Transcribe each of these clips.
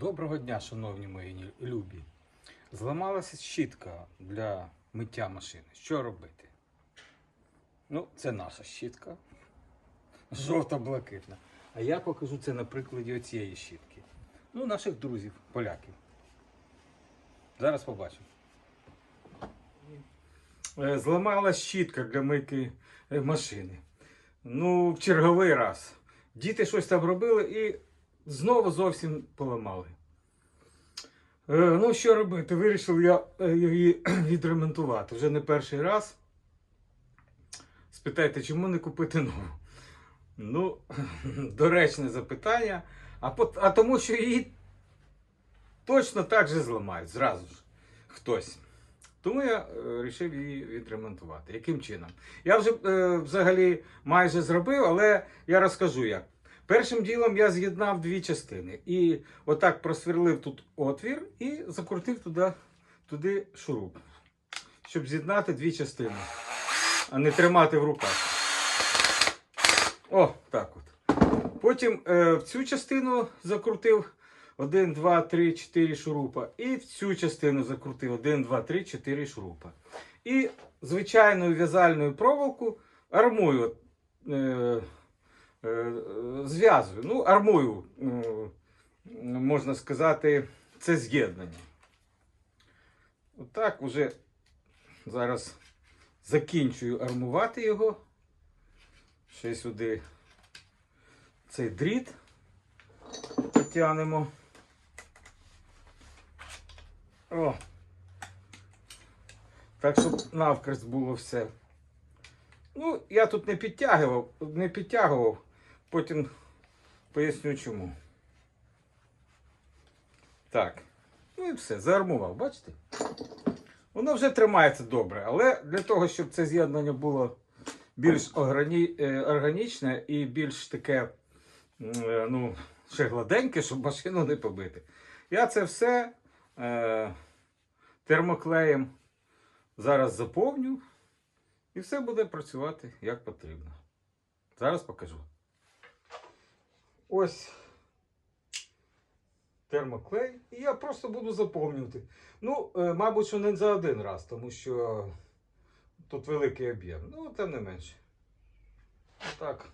Доброго дня, шановні мої любі. Зламалася щітка для миття машини. Що робити? Ну, це наша щітка. Жовта-блакитна. А я покажу це на прикладі оцієї щітки. Ну, наших друзів, поляків. Зараз побачимо. Е, Зламалась щітка для мийки е, машини. Ну, в черговий раз. Діти щось там робили і знову зовсім поламали. Е, ну, що робити? Вирішив я е, її відремонтувати вже не перший раз. Спитайте, чому не купити нову? Ну, доречне запитання. А, пот- а тому, що її точно так же зламають зразу ж хтось. Тому я вирішив її відремонтувати. Яким чином? Я вже е, взагалі майже зробив, але я розкажу як. Першим ділом я з'єднав дві частини. І отак просверлив тут отвір і закрутив туди, туди шуруп, щоб з'єднати дві частини, а не тримати в руках. О, так от. Потім е, в цю частину закрутив 1, 2, 3, 4 шурупа. І в цю частину закрутив 1, 2, 3, 4 шурупа. І звичайною в'язальною проволоку армую. Е, зв'язую. Ну, армую, е, можна сказати, це з'єднання. Отак уже зараз закінчую армувати його. Ще сюди цей дріт потягнемо. О! Так, щоб навкрест було все. Ну, я тут не підтягував, не підтягував, потім поясню чому. Так. Ну і все, заармував, бачите? Воно вже тримається добре, але для того, щоб це з'єднання було більш органі... е, органічне і більш таке, е, ну, ще гладеньке, щоб машину не побити. Я це все е, термоклеєм зараз заповню. І все буде працювати як потрібно. Зараз покажу. Ось термоклей. І я просто буду заповнювати. Ну, е, мабуть, що не за один раз, тому що тут великий об'єм. Ну, тим не менше. Отак.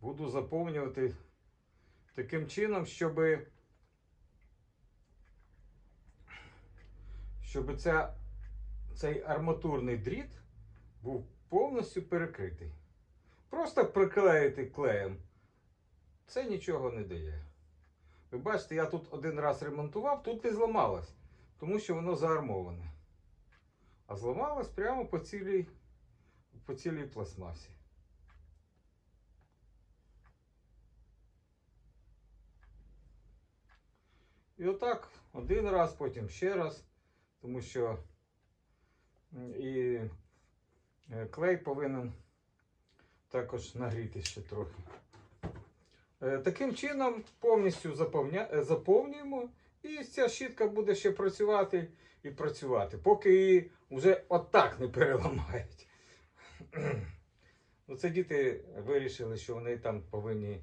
Буду заповнювати таким чином, щоб, щоб ця, цей арматурний дріт був повністю перекритий. Просто приклеїти клеєм. Це нічого не дає. Ви бачите, я тут один раз ремонтував, тут і зламалось, тому що воно заармоване. А зламалось прямо по цілій, по цілій пластмасі. І отак один раз, потім ще раз, тому що і Е, Клей повинен також нагріти ще трохи. Е, Таким чином повністю е, заповнюємо. І ця щітка буде ще працювати і працювати, поки її вже отак не переламають. Ну, це діти вирішили, що вони там повинні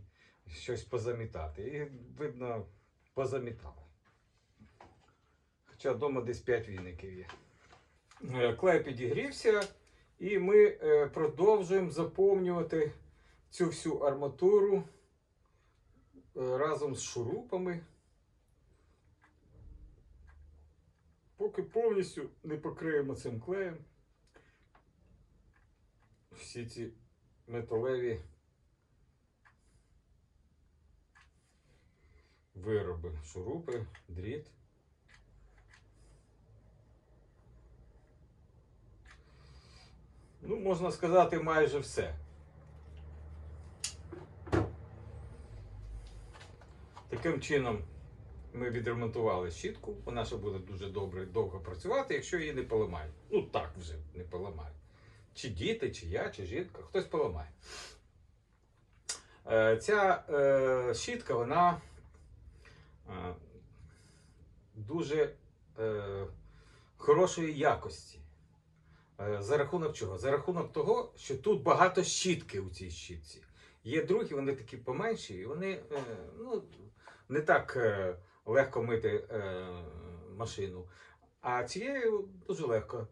щось позамітати. І, видно, позамітали. Хоча вдома десь 5 віників є. Е, Клей підігрівся. І ми продовжуємо заповнювати цю всю арматуру разом з шурупами, поки повністю не покриємо цим клеєм всі ці металеві вироби, шурупи, дріт. Ну, можна сказати, майже все. Таким чином ми відремонтували щітку. Вона ще буде дуже добре довго працювати, якщо її не поламають. Ну так вже не поламають. Чи діти, чи я, чи жінка, хтось поламає. Е, Ця е, щітка, вона е, дуже е, хорошої якості. Е, За рахунок чого? За рахунок того, що тут багато щітки у цій щітці. Є другі, вони такі поменші, і вони е, ну, не так е, легко мити е, машину. А цією дуже легко.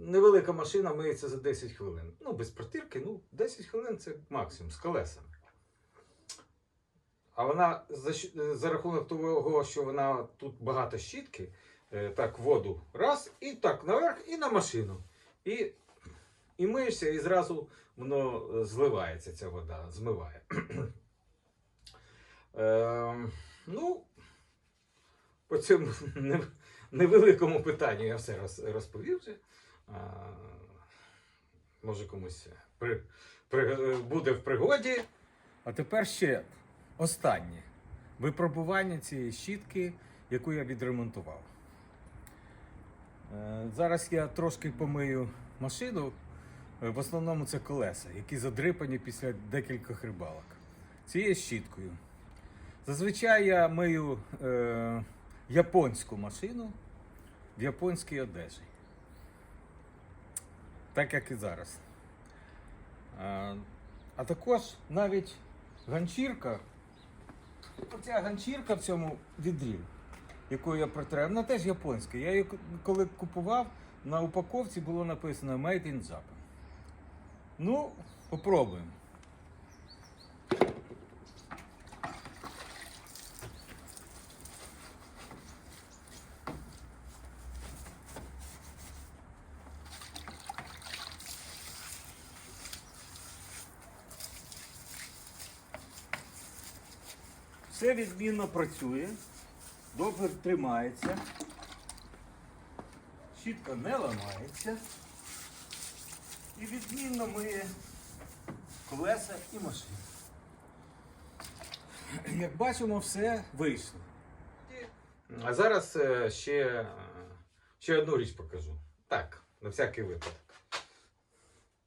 Невелика машина миється за 10 хвилин. Ну, без протирки, ну, 10 хвилин це максимум з колесами. А вона за, за рахунок того, що вона тут багато щітки, е, так, воду раз, і так наверх, і на машину. І, і миєшся, і зразу воно е, зливається, ця вода, змиває. Ем, ну, по цьому невеликому питанню я все розповів вже. Може комусь при, при, буде в пригоді. А тепер ще останнє випробування цієї щітки, яку я відремонтував. Е, Зараз я трошки помию машину. Е, В основному це колеса, які задрипані після декількох рибалок. Цією щіткою. Зазвичай я мию е, японську машину в японській одежі. Так як і зараз. А, а також навіть ганчірка. Оця ганчірка в цьому відрі, яку я протираю, вона теж японська. Я її коли купував, на упаковці було написано Made in Japan. Ну, попробуємо. Все відмінно працює, добре тримається, щітка не ламається і відмінно миє колеса і машину. Як бачимо, все вийшло. А зараз е, ще, е, ще одну річ покажу. Так, на всякий випадок.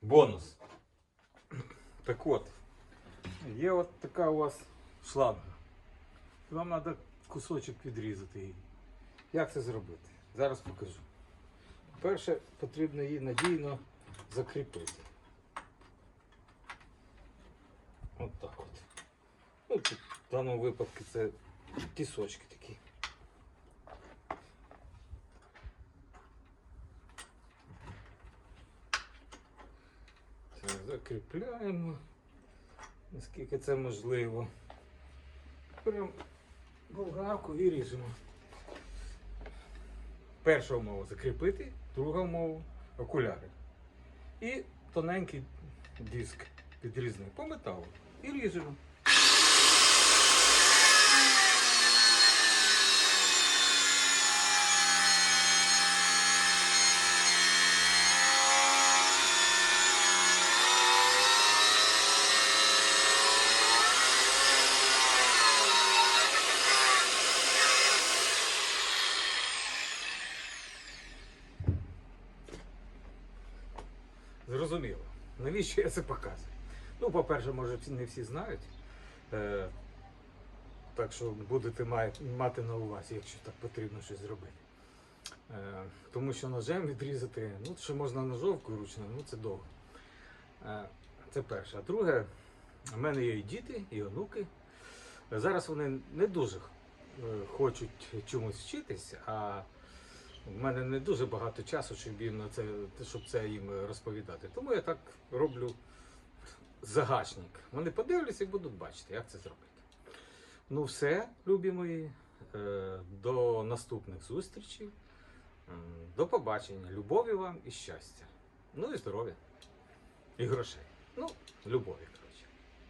Бонус. Так от, є от така у вас шланга. Вам треба кусочок відрізати її. Як це зробити? Зараз покажу. Перше, потрібно її надійно закріпити. От так от. Ну, в даному випадку це тісочки такі. Закріпляємо, наскільки це можливо. Беремо болгарку і ріжемо. Перша умова закріпити, друга умова окуляри. І тоненький диск підрізний по металу. І ріжемо. Зрозуміло. Навіщо я це показую? Ну, по-перше, може, не всі знають. Е, так що будете мати на увазі, якщо так потрібно щось зробити. Е, тому що ножем відрізати, ну, що можна ножовкою ручною, ну це довго. Е, це перше. А друге, в мене є і діти, і онуки. Зараз вони не дуже е, хочуть чомусь вчитись, а в мене не дуже багато часу, щоб їм на це, щоб це їм розповідати. Тому я так роблю загашник. Вони подивляться і будуть бачити, як це зробити. Ну, все, любі мої. Е, До наступних зустрічей. До побачення. Любові вам і щастя. Ну і здоров'я. І грошей. Ну, любові, коротше.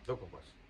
До побачення.